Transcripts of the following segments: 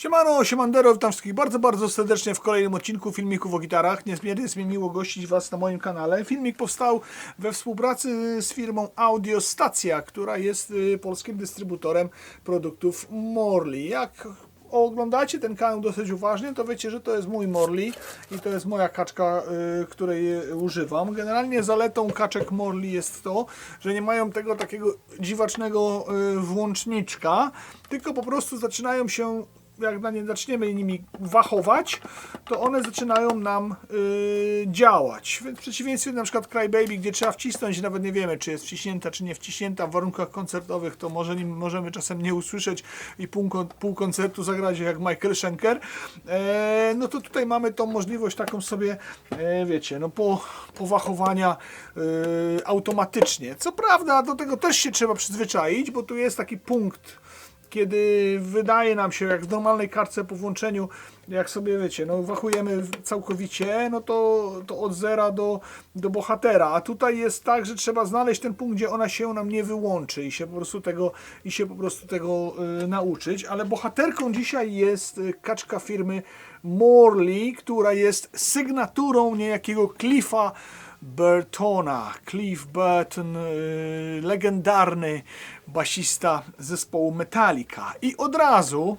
Siemano, siemandero, witam wszystkich bardzo, bardzo serdecznie w kolejnym odcinku filmików o gitarach. Niezmiernie jest mi miło gościć Was na moim kanale. Filmik powstał we współpracy z firmą Audiostacja, która jest y, polskim dystrybutorem produktów Morley. Jak oglądacie ten kanał dosyć uważnie, to wiecie, że to jest mój Morley i to jest moja kaczka, y, której y, używam. Generalnie zaletą kaczek Morley jest to, że nie mają tego takiego dziwacznego włączniczka, tylko po prostu zaczynają się jak na nie zaczniemy nimi wachować, to one zaczynają nam y, działać. Więc w przeciwieństwie na przykład Crybaby, gdzie trzeba wcisnąć, nawet nie wiemy, czy jest wciśnięta, czy nie wciśnięta w warunkach koncertowych, to może nim, możemy czasem nie usłyszeć i pół, pół koncertu zagrać jak Michael Schenker. E, no to tutaj mamy tą możliwość taką sobie, e, wiecie, no po, powachowania y, automatycznie. Co prawda, do tego też się trzeba przyzwyczaić, bo tu jest taki punkt kiedy wydaje nam się, jak w normalnej kartce po włączeniu, jak sobie wiecie, no wachujemy całkowicie, no to, to od zera do, do bohatera, a tutaj jest tak, że trzeba znaleźć ten punkt, gdzie ona się nam nie wyłączy i się po prostu tego, i się po prostu tego y, nauczyć, ale bohaterką dzisiaj jest y, kaczka firmy Morley, która jest sygnaturą niejakiego Cliffa Burtona. Cliff Burton, y, legendarny basista zespołu Metallica. I od razu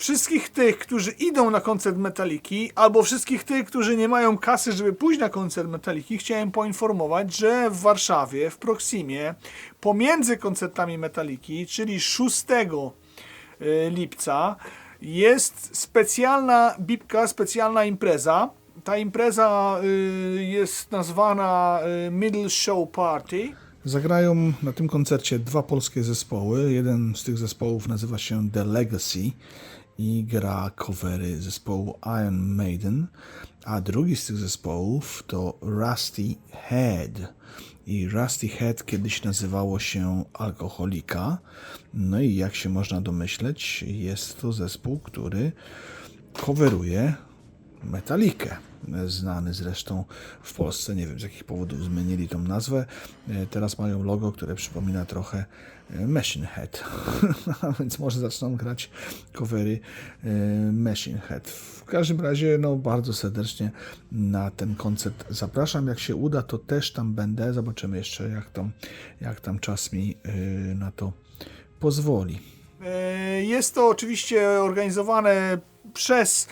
wszystkich tych, którzy idą na koncert Metaliki, albo wszystkich tych, którzy nie mają kasy, żeby pójść na koncert Metaliki, chciałem poinformować, że w Warszawie, w Proximie, pomiędzy koncertami Metaliki, czyli 6 y, lipca, jest specjalna bibka, specjalna impreza. Ta impreza y, jest nazwana y, Middle Show Party. Zagrają na tym koncercie dwa polskie zespoły. Jeden z tych zespołów nazywa się The Legacy i gra covery zespołu Iron Maiden, a drugi z tych zespołów to Rusty Head. I Rusty Head kiedyś nazywało się Alkoholika. No i jak się można domyśleć, jest to zespół, który coveruje Metalikę. Znany zresztą w Polsce, nie wiem z jakich powodów zmienili tą nazwę. E, Teraz mają logo, które przypomina trochę e, Machine Head. A więc może zaczną grać covery e, Machine Head. W każdym razie, no bardzo serdecznie na ten koncert zapraszam. Jak się uda, to też tam będę. Zobaczymy jeszcze, jak tam, jak tam czas mi na to pozwoli. Jest to oczywiście organizowane przez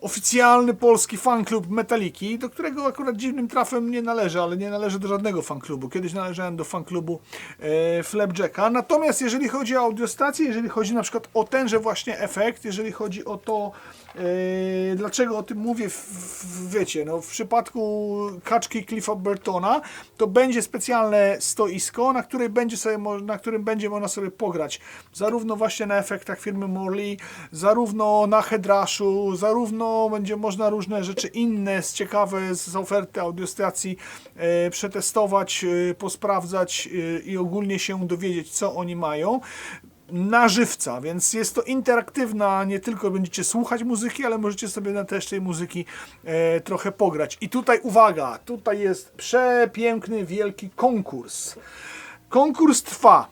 oficjalny polski fanklub Metaliki, do którego akurat dziwnym trafem nie należy, ale nie należy do żadnego fanklubu. Kiedyś należałem do fanklubu e, Flapjacka. Natomiast jeżeli chodzi o audiostację, jeżeli chodzi na przykład o tenże właśnie efekt, jeżeli chodzi o to, e, dlaczego o tym mówię, w, w, wiecie, no, w przypadku kaczki Cliffa Burtona, to będzie specjalne stoisko, na, której będzie sobie, na którym będzie można sobie pograć. Zarówno właśnie na efektach firmy Morley, zarówno na headrashu, zarówno będzie można różne rzeczy inne, z ciekawe z oferty audiostacji e, przetestować, e, posprawdzać i ogólnie się dowiedzieć, co oni mają na żywca, więc jest to interaktywna, nie tylko będziecie słuchać muzyki, ale możecie sobie na też tej muzyki e, trochę pograć. I tutaj uwaga, tutaj jest przepiękny, wielki konkurs. Konkurs trwa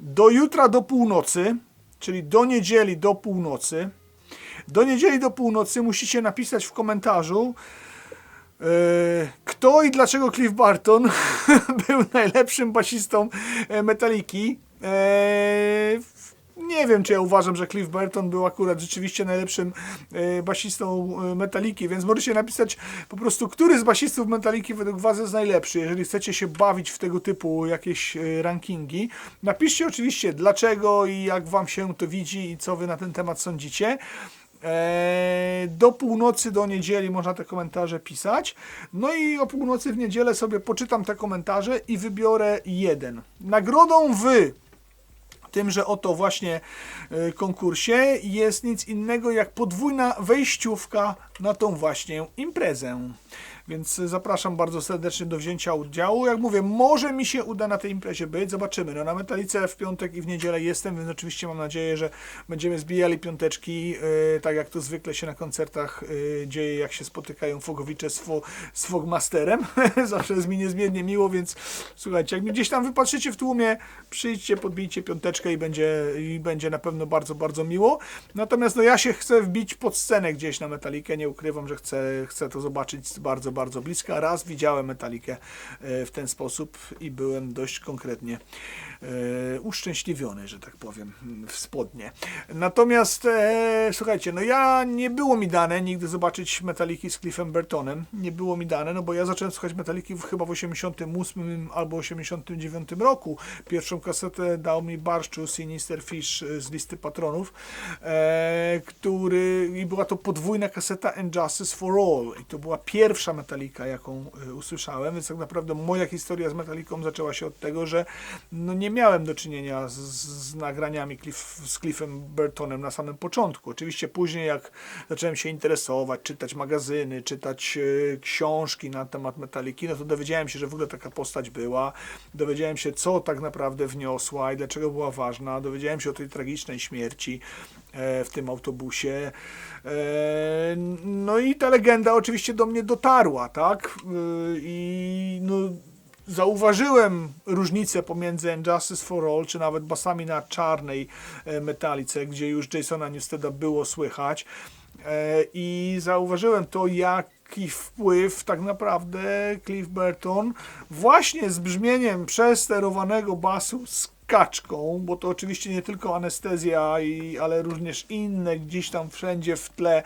do jutra do północy, czyli do niedzieli do północy. Do niedzieli do północy musicie napisać w komentarzu, e, kto i dlaczego Cliff Barton był najlepszym basistą e, Metaliki. E, nie wiem, czy ja uważam, że Cliff Burton był akurat rzeczywiście najlepszym e, basistą e, Metaliki, więc możecie napisać po prostu, który z basistów Metaliki według Was jest najlepszy, jeżeli chcecie się bawić w tego typu jakieś e, rankingi. Napiszcie oczywiście dlaczego i jak Wam się to widzi i co Wy na ten temat sądzicie. Eee, Do północy, do niedzieli można te komentarze pisać. No i o północy w niedzielę sobie poczytam te komentarze i wybiorę jeden. Nagrodą wy tymże oto właśnie y, konkursie jest nic innego jak podwójna wejściówka na tą właśnie imprezę. Więc zapraszam bardzo serdecznie do wzięcia udziału. Jak mówię, może mi się uda na tej imprezie być, zobaczymy. No, na Metalice w piątek i w niedzielę jestem, więc oczywiście mam nadzieję, że będziemy zbijali piąteczki, yy, tak jak to zwykle się na koncertach yy, dzieje, jak się spotykają fogowicze z, fo, z Fogmasterem. Zawsze jest mi niezmiernie miło, więc słuchajcie, jak mnie gdzieś tam wypatrzycie w tłumie, przyjdźcie, podbijcie piąteczkę i będzie, i będzie na pewno bardzo, bardzo miło. Natomiast no, ja się chcę wbić pod scenę gdzieś na Metalikę, nie ukrywam, że chcę, chcę to zobaczyć z bardzo, bardzo bliska. Raz widziałem Metalikę e, w ten sposób i byłem dość konkretnie e, uszczęśliwiony, że tak powiem, w spodnie. Natomiast e, słuchajcie, no ja nie było mi dane nigdy zobaczyć Metaliki z Cliffem Burtonem. Nie było mi dane, no bo ja zacząłem słuchać Metaliki w, chyba w 88 albo 89 roku. Pierwszą kasetę dał mi Barszczu Sinister Fish z listy patronów, który i była to podwójna kaseta And Justice for All i to była pierwsza Metalika, jaką e, usłyszałem, więc tak naprawdę moja historia z Metaliką zaczęła się od tego, że no nie miałem do czynienia z, z nagraniami Cliff, z Cliffem Burtonem na samym początku. Oczywiście później jak zacząłem się interesować, czytać magazyny, czytać e, książki na temat Metaliki, no to dowiedziałem się, że w ogóle taka postać była, dowiedziałem się, co tak naprawdę wniosła i dlaczego była ważna, dowiedziałem się o tej tragicznej śmierci w tym autobusie. E, No i ta legenda oczywiście do mnie dotarła, tak? E, I no, zauważyłem różnicę pomiędzy And Justice for All, czy nawet basami na czarnej e, metalice, gdzie już Jasona Newsteda było słychać. E, I zauważyłem to, jaki wpływ tak naprawdę Cliff Burton właśnie z brzmieniem przesterowanego basu z kaczką, bo to oczywiście nie tylko anestezja, i, ale również inne gdzieś tam wszędzie w tle e,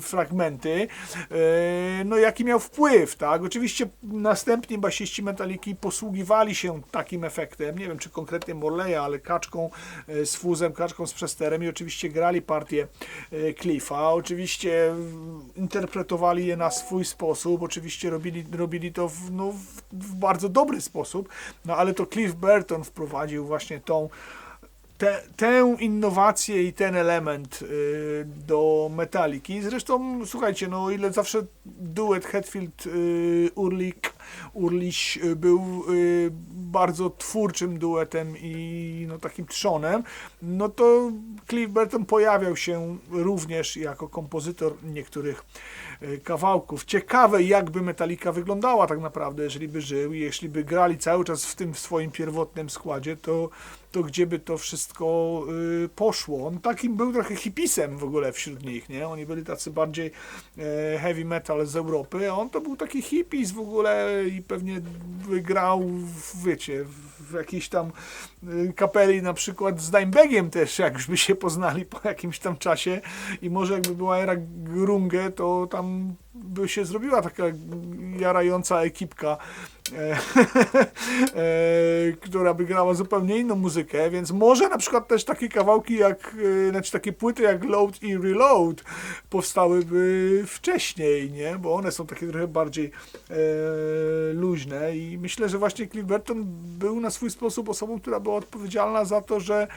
fragmenty, e, no jaki miał wpływ, tak? Oczywiście następni basiści Metaliki posługiwali się takim efektem, nie wiem czy konkretnie Morleya, ale kaczką e, z fuzem, kaczką z przesterem i oczywiście grali partię e, Cliffa, oczywiście mm, interpretowali je na swój sposób, oczywiście robili, robili to w, no, w, w bardzo dobry sposób, no ale to Cliff Burton wprowadził właśnie tą te, tę innowację i ten element y, do Metaliki. Zresztą, słuchajcie, no ile zawsze duet Hetfield y, Urliś y, był y, bardzo twórczym duetem i no, takim trzonem, no to Cliff Burton pojawiał się również jako kompozytor niektórych y, kawałków. Ciekawe, jakby Metallica wyglądała tak naprawdę, jeżeli by żył i jeśli by grali cały czas w tym swoim pierwotnym składzie, to, to gdzie by to wszystko y, poszło. On takim był trochę hipisem w ogóle wśród nich, nie? Oni byli tacy bardziej e, heavy metal z Europy, a on to był taki hipis w ogóle i pewnie grał, w, wiecie, w jakiejś tam y, kapeli na przykład z Dimebagiem też, jak już by się poznali po jakimś tam czasie. I może jakby była era Grunge, to tam by się zrobiła taka jarająca ekipka, która by grała zupełnie inną muzykę, więc może na przykład też takie kawałki jak, e, znaczy takie płyty jak Load i Reload powstałyby wcześniej, nie? Bo one są takie trochę bardziej e, luźne i myślę, że właśnie Cliff Burton był na swój sposób osobą, która była odpowiedzialna za to, że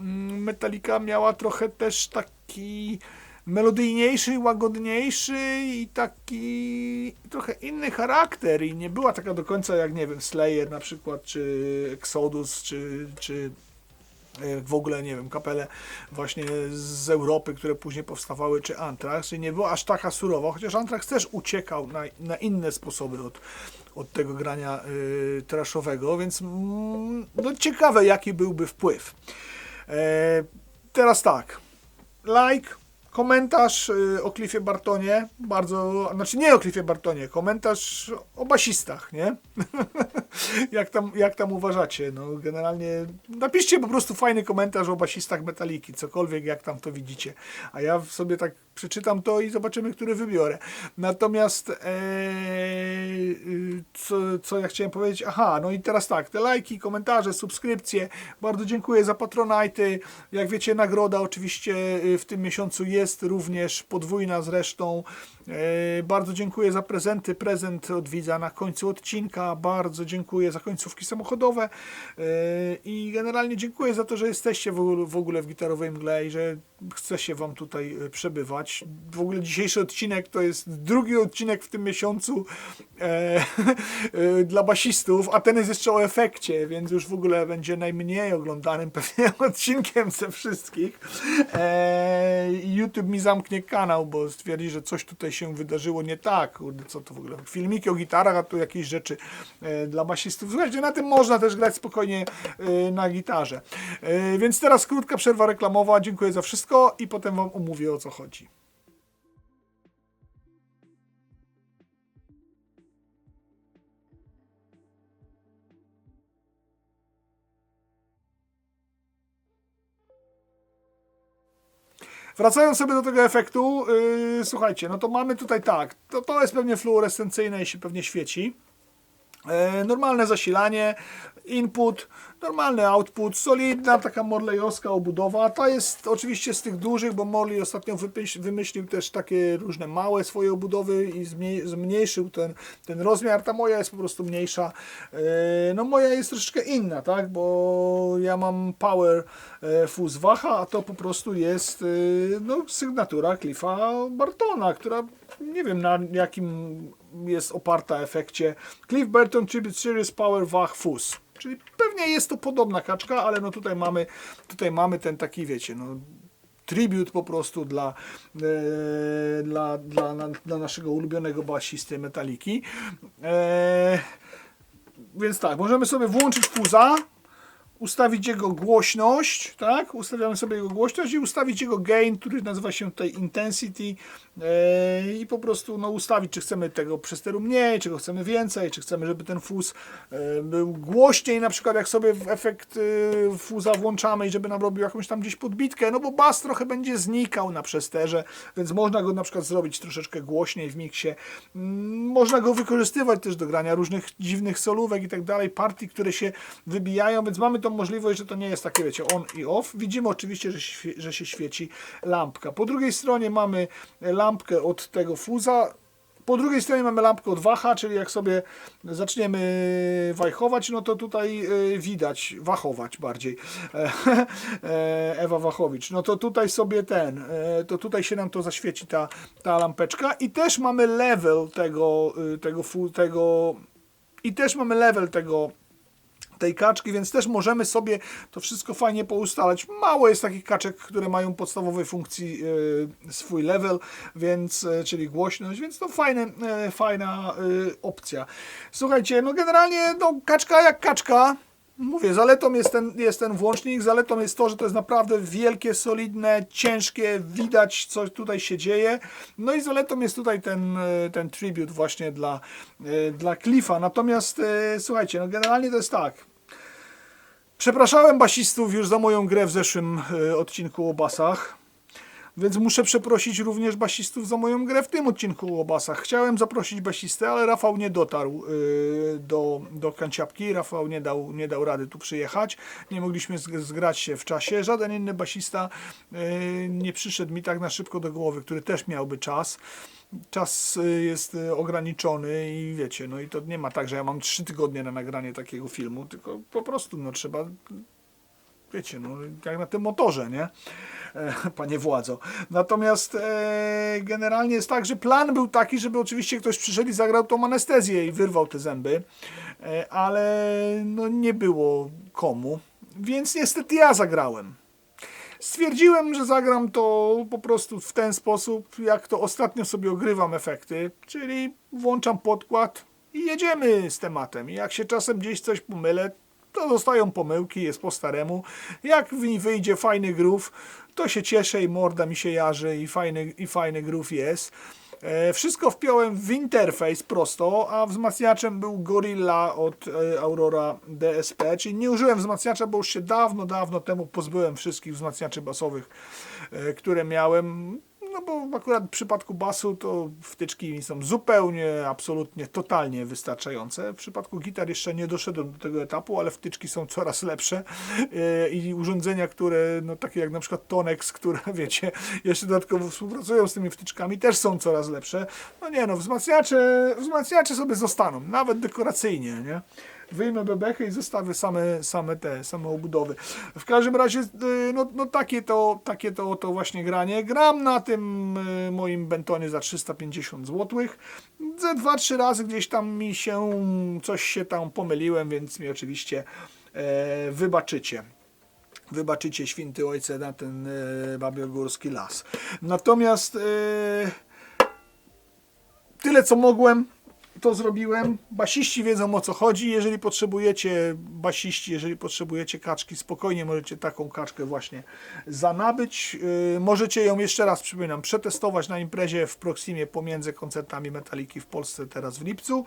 mm, Metallica miała trochę też taki melodyjniejszy, łagodniejszy i taki trochę inny charakter i nie była taka do końca jak, nie wiem, Slayer na przykład, czy Exodus, czy, czy e, w ogóle, nie wiem, kapele właśnie z Europy, które później powstawały, czy Anthrax, czyli nie była aż taka surowa, chociaż Anthrax też uciekał na, na inne sposoby od, od tego grania y, więc mm, no, ciekawe, jaki byłby wpływ. E, teraz tak, like, komentarz y, o Cliffie Bartonie, bardzo, znaczy nie o Cliffie Bartonie, komentarz o basistach, nie? jak, tam, jak tam uważacie? No generalnie napiszcie po prostu fajny komentarz o basistach Metaliki, cokolwiek jak tam to widzicie, a ja sobie tak przeczytam to i zobaczymy, który wybiorę. Natomiast e, y, co, co ja chciałem powiedzieć? Aha, no i teraz tak, te lajki, komentarze, subskrypcje, bardzo dziękuję za patronajty, jak wiecie nagroda oczywiście y, w tym miesiącu jest jest również podwójna zresztą. E, Bardzo dziękuję za prezenty. Prezent od widza na końcu odcinka. Bardzo dziękuję za końcówki samochodowe. E, I generalnie dziękuję za to, że jesteście w ogóle- w Gitarowej Mgle i że chce się Wam tutaj e, przebywać. W ogóle dzisiejszy odcinek to jest drugi odcinek w tym miesiącu dla basistów, a ten jest jeszcze o efekcie, więc już w ogóle będzie najmniej oglądanym pewnie odcinkiem ze wszystkich. YouTube mi zamknie kanał, bo stwierdzi, że coś się wydarzyło nie tak. Co to w ogóle? Filmiki o gitarach, a tu jakieś rzeczy e, dla basistów. Słuchajcie, na tym można też grać spokojnie e, na gitarze. E, więc teraz krótka przerwa reklamowa. Dziękuję za wszystko i potem Wam omówię o co chodzi. Wracając sobie do tego efektu, yy, słuchajcie, no to mamy tutaj tak, to, to jest pewnie fluorescencyjne i się pewnie świeci. E, normalne zasilanie, input, normalny output, solidna taka morlejowska obudowa. Ta jest oczywiście z tych dużych, bo Morley ostatnio wymyślił też takie różne małe swoje obudowy i zmniej- zmniejszył ten, ten rozmiar. Ta moja jest po prostu mniejsza. E, no moja jest troszeczkę inna, tak, bo ja mam Power e, Fuzz Waha, a to po prostu jest e, no, sygnatura Cliffa Bartona, która nie wiem na jakim jest oparta efekcie. Cliff Burton Tribute Series Power Wach Fuzz. Czyli pewnie jest to podobna kaczka, ale no tutaj mamy, tutaj mamy ten taki, wiecie, no tribut po prostu dla, e, dla, dla, na- dla naszego ulubionego basisty Metaliki. E, więc tak, możemy sobie włączyć fuza, ustawić jego głośność, tak? Ustawiamy sobie jego głośność i ustawić jego gain, który nazywa się tutaj intensity e, i po prostu no, ustawić, czy chcemy tego przesteru mniej, czy go chcemy więcej, czy chcemy, żeby ten fuz e, był głośniej, na przykład jak sobie w efekt e, fuza włączamy i żeby nam robił jakąś tam gdzieś podbitkę, no bo bas trochę będzie znikał na przesterze, więc można go na przykład zrobić troszeczkę głośniej w miksie. Mm, Można go wykorzystywać też do grania różnych dziwnych solówek i tak dalej, partii, które się wybijają, więc mamy tą możliwość, że to nie jest takie, wiecie, on i off. Widzimy oczywiście, że, że się świeci lampka. Po drugiej stronie mamy lampkę od tego fuza, po drugiej stronie mamy lampkę od wacha, czyli jak sobie zaczniemy wajchować, no to tutaj y, widać, wachować bardziej, E, Ewa Wachowicz, no to tutaj sobie ten, e, to tutaj się nam to zaświeci ta, ta lampeczka i też mamy level tego, y, tego, tego i też mamy level tego tej kaczki, więc też możemy sobie to wszystko fajnie poustalać. Mało jest takich kaczek, które mają podstawowej funkcji e, swój level, więc, e, czyli głośność, więc to fajne, e, fajna opcja. Słuchajcie, no generalnie no, kaczka jak kaczka. Mówię, zaletą jest ten, jest ten włącznik, zaletą jest to, że to jest naprawdę wielkie, solidne, ciężkie, widać co tutaj się dzieje. No i zaletą jest tutaj ten, ten tribut właśnie dla, dla Cliffa. Natomiast słuchajcie, no generalnie to jest tak. Przepraszałem basistów już za moją grę w zeszłym e, odcinku o basach. Więc muszę przeprosić również basistów za moją grę w tym odcinku o basach. Chciałem zaprosić basistę, ale Rafał nie dotarł y, do, do Kanciapki. Rafał nie dał, nie dał rady tu przyjechać. Nie mogliśmy zg- zgrać się w czasie. Żaden inny basista y, nie przyszedł mi tak na szybko do głowy, który też miałby czas. Czas y, jest y, ograniczony i wiecie, no i to nie ma tak, że ja mam trzy tygodnie na nagranie takiego filmu, tylko po prostu no trzeba wiecie, no, jak na tym motorze, nie? E, Panie władzo. Natomiast e, generalnie jest tak, że plan był taki, żeby oczywiście ktoś przyszedł i zagrał tą anestezję i wyrwał te zęby, e, ale no, nie było komu, więc niestety ja zagrałem. Stwierdziłem, że zagram to po prostu w ten sposób, jak to ostatnio sobie ogrywam efekty, czyli włączam podkład i jedziemy z tematem. Jak się czasem gdzieś coś pomylę, to zostają pomyłki, jest po staremu. Jak wyjdzie fajny groove, to się cieszę i morda mi się jarzy i fajny, i fajny groove jest. E, Wszystko wpiąłem w interfejs prosto, a wzmacniaczem był Gorilla od e, Aurora DSP, czyli nie użyłem wzmacniacza, bo już się dawno, dawno temu pozbyłem wszystkich wzmacniaczy basowych, e, które miałem. No bo akurat w przypadku basu to wtyczki są zupełnie, absolutnie, totalnie wystarczające. W przypadku gitar jeszcze nie doszedłem do tego etapu, ale wtyczki są coraz lepsze e, i urządzenia, które, no takie jak na przykład Tonex, które wiecie, jeszcze dodatkowo współpracują z tymi wtyczkami, też są coraz lepsze. No nie no, wzmacniacze, wzmacniacze sobie zostaną, nawet dekoracyjnie, nie? Wyjmę bebechy i zostawię same, same te, same obudowy. W każdym razie, y, no, no takie, to, takie to, to właśnie granie. Gram na tym y, moim Bentonie za 350 zł. Ze dwa, trzy razy gdzieś tam mi się, coś się tam pomyliłem, więc mi oczywiście e, wybaczycie wybaczycie święty ojcze na ten e, babiogórski las. Natomiast e, tyle co mogłem, to zrobiłem. Basiści wiedzą o co chodzi. Jeżeli potrzebujecie basiści, jeżeli potrzebujecie kaczki, spokojnie możecie taką kaczkę właśnie zanabyć. Yy, możecie ją jeszcze raz, przypominam, przetestować na imprezie w Proximie pomiędzy koncertami Metaliki w Polsce teraz w lipcu.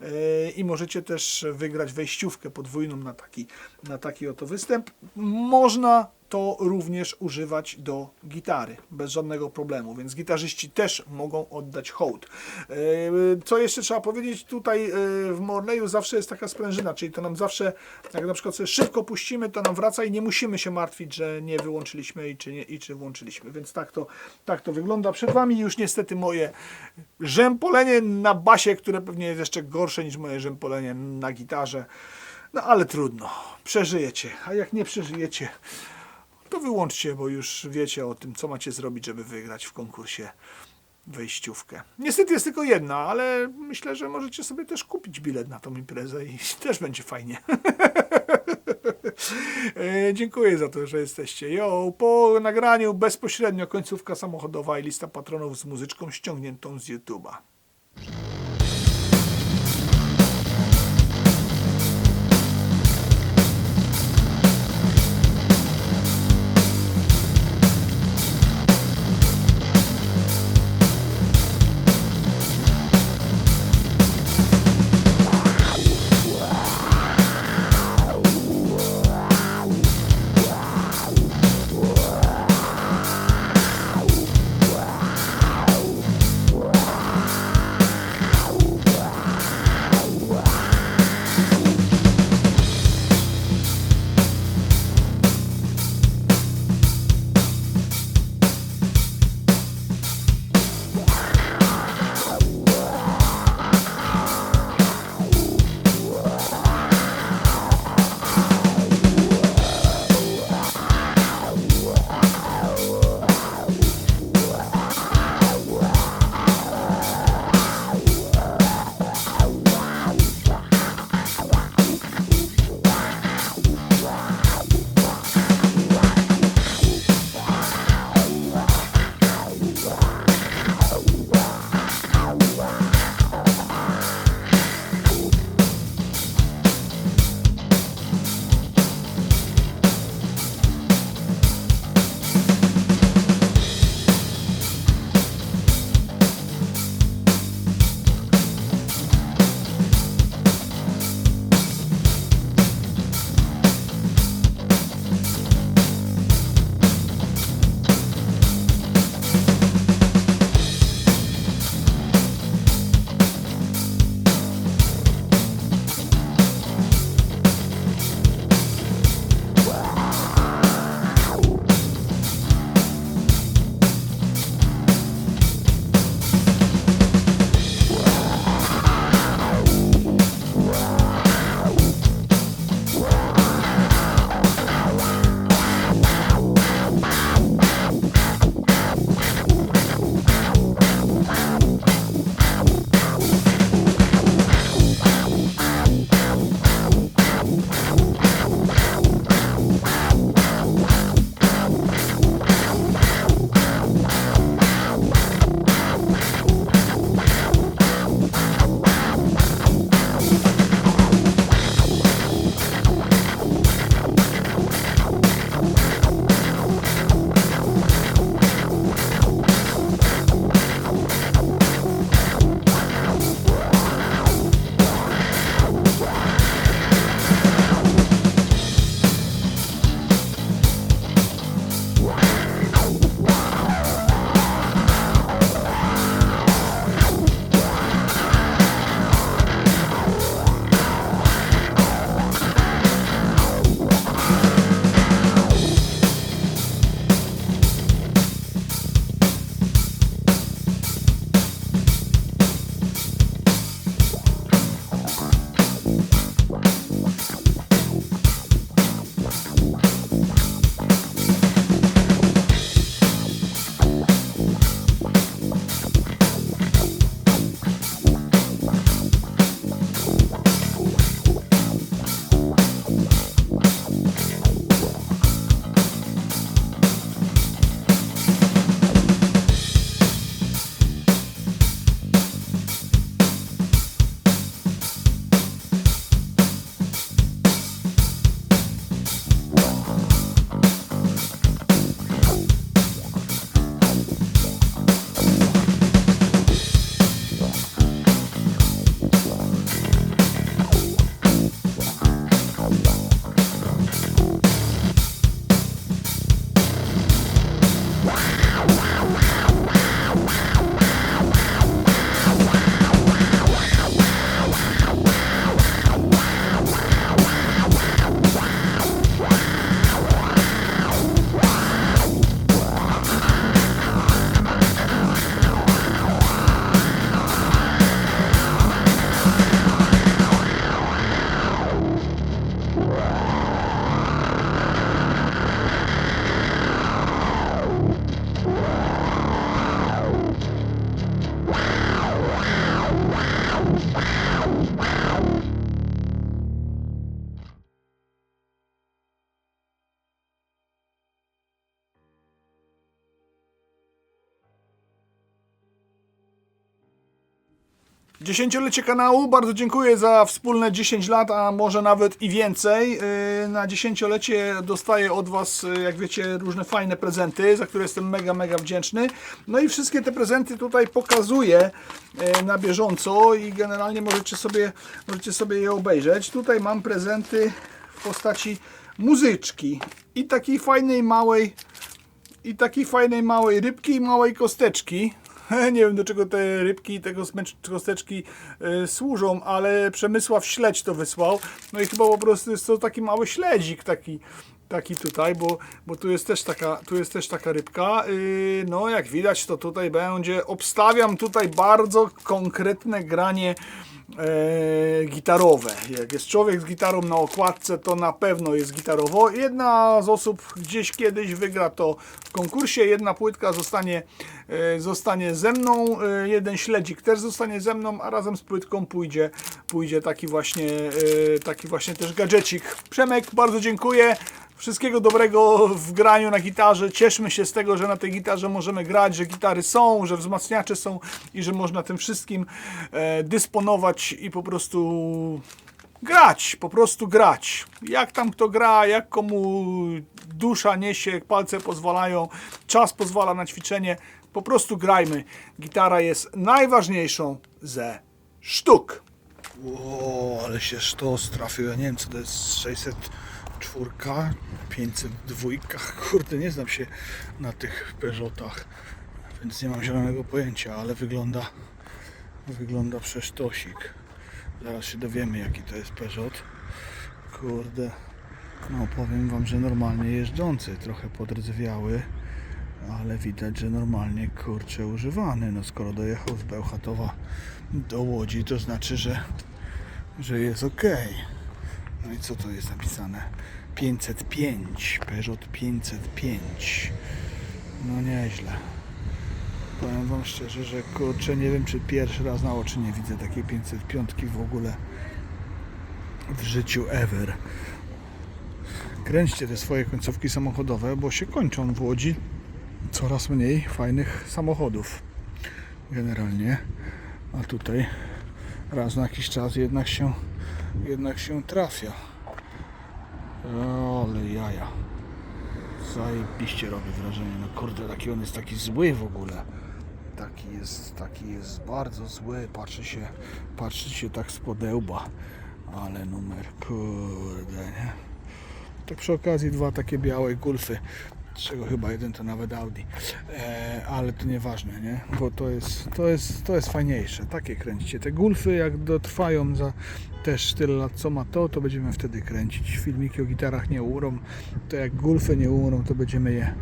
Yy, I możecie też wygrać wejściówkę podwójną na taki, na taki oto występ. Można to również używać do gitary bez żadnego problemu, więc gitarzyści też mogą oddać hołd. Yy, Co jeszcze trzeba powiedzieć, tutaj yy, w Morleju zawsze jest taka sprężyna, czyli to nam zawsze, jak na przykład sobie szybko puścimy, to nam wraca i nie musimy się martwić, że nie wyłączyliśmy i czy, nie, i czy włączyliśmy, więc tak to, tak to wygląda. Przed Wami już niestety moje rzępolenie na basie, które pewnie jest jeszcze gorsze niż moje rzępolenie na gitarze. No ale trudno, przeżyjecie, a jak nie przeżyjecie, to wyłączcie, bo już wiecie o tym, co macie zrobić, żeby wygrać w konkursie wejściówkę. Niestety jest tylko jedna, ale myślę, że możecie sobie też kupić bilet na tą imprezę i też będzie fajnie. E, Dziękuję za to, że jesteście. Jo, po nagraniu bezpośrednio końcówka samochodowa i lista patronów z muzyczką ściągniętą z YouTube'a. Dziesięciolecie kanału, bardzo dziękuję za wspólne 10 lat, a może nawet i więcej. Yy, Na dziesięciolecie dostaję od Was, yy, jak wiecie, różne fajne prezenty, za które jestem mega, mega wdzięczny. No i wszystkie te prezenty tutaj pokazuję yy, na bieżąco i generalnie możecie sobie, możecie sobie je obejrzeć. Tutaj mam prezenty w postaci muzyczki i takiej fajnej małej i takiej fajnej małej rybki i małej kosteczki. Nie wiem do czego te rybki i te kosmecz- kosteczki y, służą, ale Przemysław Śledź to wysłał. No i chyba po prostu jest to taki mały śledzik taki, taki tutaj, bo, bo tu jest też taka, tu jest też taka rybka. Y, no jak widać to tutaj będzie, obstawiam tutaj bardzo konkretne granie e, gitarowe. Jak jest człowiek z gitarą na okładce, to na pewno jest gitarowo. Jedna z osób gdzieś kiedyś wygra to w konkursie, jedna płytka zostanie, e, zostanie ze mną, e, jeden śledzik też zostanie ze mną, a razem z płytką pójdzie, pójdzie taki właśnie, e, taki właśnie też gadżecik. Przemek, bardzo dziękuję. Wszystkiego dobrego w graniu na gitarze. Cieszmy się z tego, że na tej gitarze możemy grać, że gitary są, że wzmacniacze są i że można tym wszystkim e, dysponować i po prostu grać, po prostu grać. Jak tam kto gra, jak komu dusza niesie, palce pozwalają, czas pozwala na ćwiczenie, po prostu grajmy. Gitara jest najważniejszą ze sztuk. O, ale się sztos trafił. Ja nie wiem, co to jest 604, 502. Kurde, nie znam się na tych Peugeotach, więc nie mam zielonego pojęcia, ale wygląda, wygląda przesztosik. Zaraz się dowiemy, jaki to jest Peugeot. Kurde, no powiem Wam, że normalnie jeżdżący, trochę podrdzewiały, ale widać, że normalnie kurczę używany. No skoro dojechał z Bełchatowa do Łodzi, to znaczy, że, że jest ok. No i co to jest napisane? 505, Peugeot 505. No nieźle. Powiem Wam szczerze, że kurczę, nie wiem czy pierwszy raz na oczy nie widzę takiej 505 w ogóle w życiu ever. Kręćcie te swoje końcówki samochodowe, bo się kończą w Łodzi coraz mniej fajnych samochodów generalnie. A tutaj raz na jakiś czas jednak się, jednak się trafia. Ale jaja. Zajebiście robi wrażenie. No kurde, taki on jest taki zły w ogóle. Taki jest, taki jest bardzo zły. Patrzy się, patrzy się tak z podełba. Ale numer, kurde, nie? Tak przy okazji dwa takie białe gulfy, czego chyba jeden to nawet Audi. E, ale to nieważne, nie? Bo to jest, to, jest, to jest fajniejsze. Takie kręćcie. Te gulfy jak dotrwają za też tyle lat co ma to, to będziemy wtedy kręcić. Filmiki o gitarach nie umrą. To jak gulfy nie umrą, to będziemy je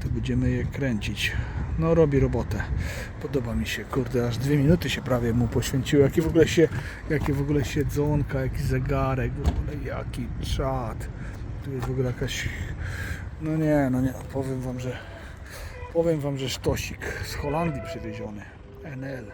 to będziemy je kręcić. No robi robotę. Podoba mi się, kurde, aż dwie minuty się prawie mu poświęciły. Jakie w ogóle się, jakie w ogóle siedzonka, jaki zegarek, w ogóle jaki czat. Tu jest w ogóle jakaś. No nie, no nie, powiem wam, że powiem wam, że sztosik z Holandii przywieziony. NL.